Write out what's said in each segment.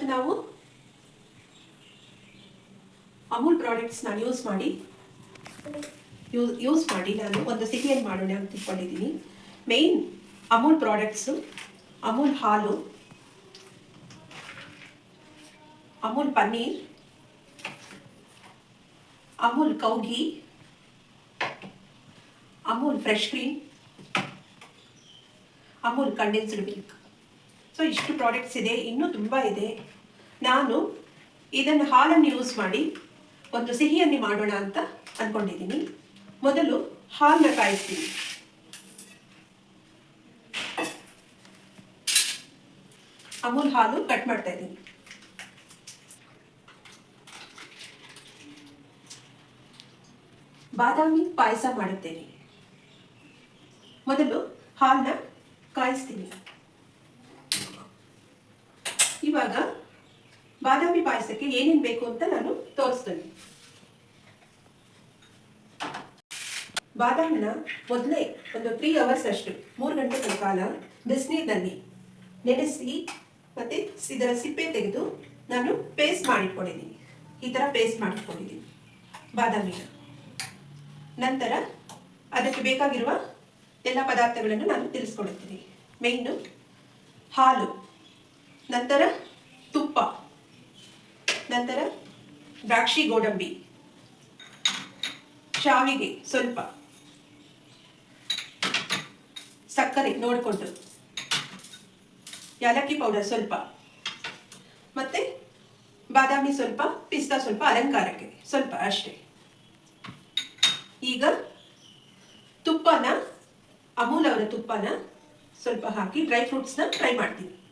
ಇವತ್ತು ನಾವು ಅಮೂಲ್ ಪ್ರಾಡಕ್ಟ್ಸ್ ನಾನು ಯೂಸ್ ಮಾಡಿ ಯೂಸ್ ಯೂಸ್ ಮಾಡಿ ನಾನು ಒಂದು ಸಿಹಿಯನ್ನು ಮಾಡೋಣ ಅಂತ ತಿಳ್ಕೊಂಡಿದ್ದೀನಿ ಮೇಯ್ನ್ ಅಮೂಲ್ ಪ್ರಾಡಕ್ಟ್ಸು ಅಮೂಲ್ ಹಾಲು Amul paneer Amul ಕೌಗಿ Amul fresh cream Amul condensed milk so ಇಷ್ಟು ಪ್ರಾಡಕ್ಟ್ಸ್ ಇದೆ, ಇನ್ನೂ ತುಂಬ ಇದೆ. ನಾನು ಇದನ್ನು ಹಾಲನ್ನು ಯೂಸ್ ಮಾಡಿ ಒಂದು ಸಿಹಿಯನ್ನು ಮಾಡೋಣ ಅಂತ ಅಂದ್ಕೊಂಡಿದ್ದೀನಿ ಮೊದಲು ಹಾಲನ್ನ ಕಾಯಿಸ್ತೀನಿ. ಅಮೂಲ್ ಹಾಲು ಕಟ್ ಮಾಡ್ತಾ ಇದ್ದೀನಿ. ಬಾದಾಮಿ ಪಾಯಸ ಮಾಡುತ್ತೇನೆ. ಮೊದಲು ಹಾಲನ್ನ ಕಾಯಿಸ್ತೀನಿ. ಇವಾಗ ಬಾದಾಮಿ ಪಾಯಸಕ್ಕೆ ಏನೇನು ಬೇಕು ಅಂತ ನಾನು ತೋರಿಸ್ತೇನೆ. ಬಾದಾಮಿನ ಮೊದಲೇ ಒಂದು ತ್ರೀ ಅವರ್ಸ್ ಅಷ್ಟು, ಮೂರು ಗಂಟೆಗಳ ಕಾಲ ಬಿಸಿನೀರಿನಲ್ಲಿ ನೆನೆಸಿ ಮತ್ತೆ ಇದರ ಸಿಪ್ಪೆ ತೆಗೆದು ನಾನು ಪೇಸ್ಟ್ ಮಾಡಿಟ್ಕೊಂಡಿದ್ದೀನಿ. ಈ ಥರ ಪೇಸ್ಟ್ ಮಾಡಿಟ್ಕೊಂಡಿದ್ದೀನಿ ಬಾದಾಮಿನ. ನಂತರ ಅದಕ್ಕೆ ಬೇಕಾಗಿರುವ ಎಲ್ಲ ಪದಾರ್ಥಗಳನ್ನು ನಾನು ತಿಳಿಸ್ಕೊಡುತ್ತೀನಿ ಮೇಯ್ನು ಹಾಲು. ನಂತರ ತುಪ್ಪ, ನಂತರ ದ್ರಾಕ್ಷಿ ಗೋಡಂಬಿ. ಶಾವಿಗೆ ಸ್ವಲ್ಪ. ಸಕ್ಕರೆ ನೋಡಿಕೊಂಡು. ಯಾಲಕ್ಕಿ ಪೌಡರ್ ಸ್ವಲ್ಪ. ಮತ್ತೆ ಬಾದಾಮಿ ಸ್ವಲ್ಪ, ಪಿಸ್ತಾ ಸ್ವಲ್ಪ, ಅಲಂಕಾರಕ್ಕೆ ಸ್ವಲ್ಪ ಅಷ್ಟೇ. ಈಗ ತುಪ್ಪನ, ಅಮೂಲ್ ಅವರ ತುಪ್ಪನ ಸ್ವಲ್ಪ ಹಾಕಿ ಡ್ರೈ ಫ್ರೂಟ್ಸ್ನ ಫ್ರೈ ಮಾಡ್ತೀನಿ.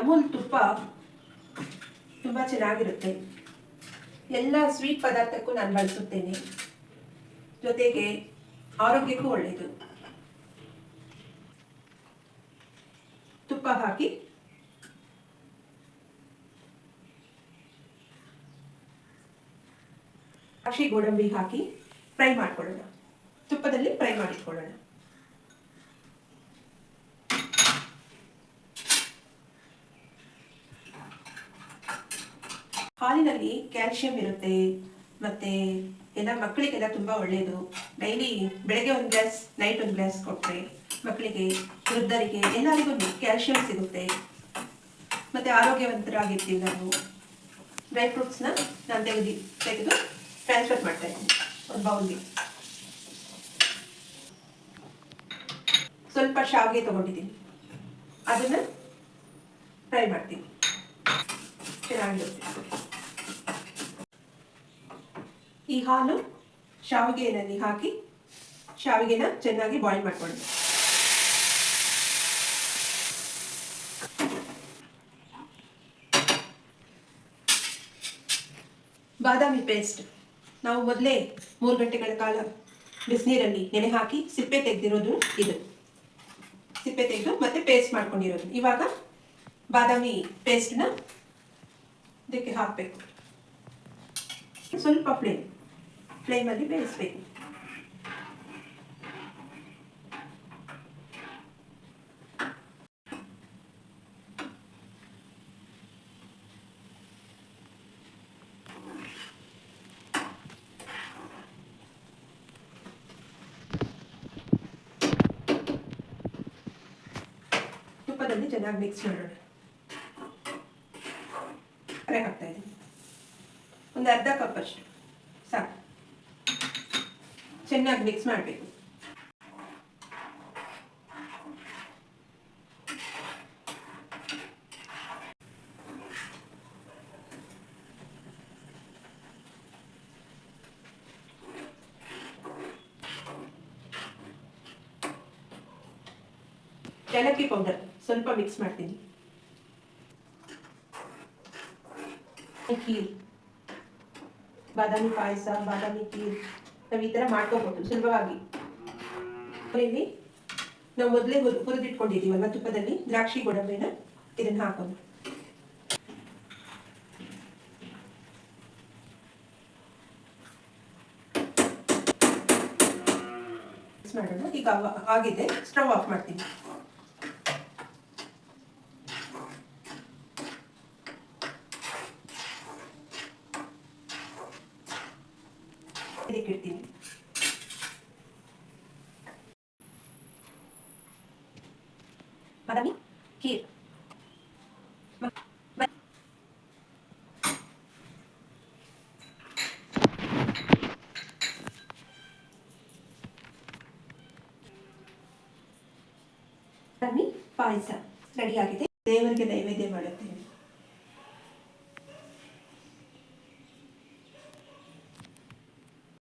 ಅಮೂಲ್ ತುಪ್ಪ ತುಂಬ ಚೆನ್ನಾಗಿರುತ್ತೆ. ಎಲ್ಲ ಸ್ವೀಟ್ ಪದಾರ್ಥಕ್ಕೂ ನಾನು ಬಳಸುತ್ತೇನೆ. ಜೊತೆಗೆ ಆರೋಗ್ಯಕ್ಕೂ ಒಳ್ಳೆಯದು ತುಪ್ಪ ಹಾಕಿ. ದ್ರಾಕ್ಷಿ ಗೋಡಂಬಿ ಹಾಕಿ, ಫ್ರೈ ಮಾಡ್ಕೊಳ್ಳೋಣ. ತುಪ್ಪದಲ್ಲಿ ಫ್ರೈ ಮಾಡಿಟ್ಕೊಳ್ಳೋಣ ಹಾಲಿನಲ್ಲಿ ಕ್ಯಾಲ್ಸಿಯಂ ಇರುತ್ತೆ, ಮತ್ತೆ ಎಲ್ಲ ಮಕ್ಕಳಿಗೆಲ್ಲ ತುಂಬ ಒಳ್ಳೆಯದು ಡೈಲಿ ಬೆಳಗ್ಗೆ ಒಂದು ಗ್ಲಾಸ್ ನೈಟ್ ಒಂದು ಗ್ಲಾಸ್ ಕೊಟ್ಟರೆ ಮಕ್ಕಳಿಗೆ, ವೃದ್ಧರಿಗೆ ಎಲ್ಲರಿಗೂ ಕ್ಯಾಲ್ಸಿಯಂ ಸಿಗುತ್ತೆ. ಮತ್ತೆ ಆರೋಗ್ಯವಂತರಾಗಿರ್ತೀವಿ ನಾವು. ಡ್ರೈ ಫ್ರೂಟ್ಸ್ನ ನಾನು ತೆಗೆದು ತೆಗೆದು ಟ್ರಾನ್ಸ್ಫರ್ ಮಾಡ್ತಾ ಇದ್ದೀನಿ. ಒಂದು ಬೌಲ್ಗೆ ಸ್ವಲ್ಪ ಶಾವಿಗೆ ತಗೊಂಡಿದ್ದೀನಿ. ಅದನ್ನು ಫ್ರೈ ಮಾಡ್ತೀನಿ. ಚೆನ್ನಾಗಿರುತ್ತೆ. ಈ ಹಾಲು ಶಾವಿಗೆನಲ್ಲಿ ಹಾಕಿ ಶಾವಿಗೆನ ಚೆನ್ನಾಗಿ ಬಾಯ್ಲ್ ಮಾಡ್ಕೊಳ್ಳಿ ಬಾದಾಮಿ ಪೇಸ್ಟ್ ನಾವು ಮೊದಲೇ ಮೂರು ಗಂಟೆಗಳ ಕಾಲ ಬಿಸಿನೀರಲ್ಲಿ ನೆನೆ ಹಾಕಿ ಸಿಪ್ಪೆ ತೆಗೆದಿರೋದು ಇದು. ಸಿಪ್ಪೆ ತೆಗೆದು ಮತ್ತೆ ಪೇಸ್ಟ್ ಮಾಡ್ಕೊಂಡಿರೋದು. ಇವಾಗ ಬಾದಾಮಿ ಪೇಸ್ಟ್ನ ಇದಕ್ಕೆ ಹಾಕಬೇಕು. ಸ್ವಲ್ಪ ಫ್ಲೇಮ್ ಫ್ಲೇಮಲ್ಲಿ ಬೇಯಿಸ್ಬೇಕು ತುಪ್ಪದಲ್ಲಿ ಚೆನ್ನಾಗಿ ಮಿಕ್ಸ್ ಮಾಡೋಣ ಕರೆ ಹಾಕ್ತಾ ಇದ್ದೀನಿ ಒಂದು ಅರ್ಧ ಕಪ್ ಅಷ್ಟು ಸಾಕು ಚೆನ್ನಾಗಿ ಮಿಕ್ಸ್ ಮಾಡಬೇಕು ಏಲಕ್ಕಿ ಪೌಡರ್ ಸ್ವಲ್ಪ ಮಿಕ್ಸ್ ಮಾಡ್ತೀನಿ ಖೀರ್ ಬಾದಾಮಿ ಪಾಯಸ ಬಾದಾಮಿ ಖೀರ್ ನಾವು ಈ ಥರ ಮಾಡ್ಕೋಬಹುದು ಸುಲಭವಾಗಿ. ಇಲ್ಲಿ, ನಾವು ಮೊದಲೇ ಹುರಿ ಹುರಿದಿಟ್ಕೊಂಡಿದ್ದೀವಲ್ಲ ತುಪ್ಪದಲ್ಲಿ? ದ್ರಾಕ್ಷಿ ಗೋಡಂಬಿನ ಇದನ್ನು ಹಾಕೋದು ಮಾಡೋಣ. ಈಗ ಆಗಿದೆ, ಸ್ಟವ್ ಆಫ್ ಮಾಡ್ತೀನಿ. ನೈವೇದ್ಯಕ್ಕೆ ಇಡ್ತೀನಿ ಬಾದಾಮಿ ಖೀರ್ ಮ- ಮ- ಬಾದಾಮಿ ಪಾಯಸ ರೆಡಿ ಆಗಿದೆ ದೇವರಿಗೆ ನೈವೇದ್ಯ ಮಾಡುತ್ತೇನೆ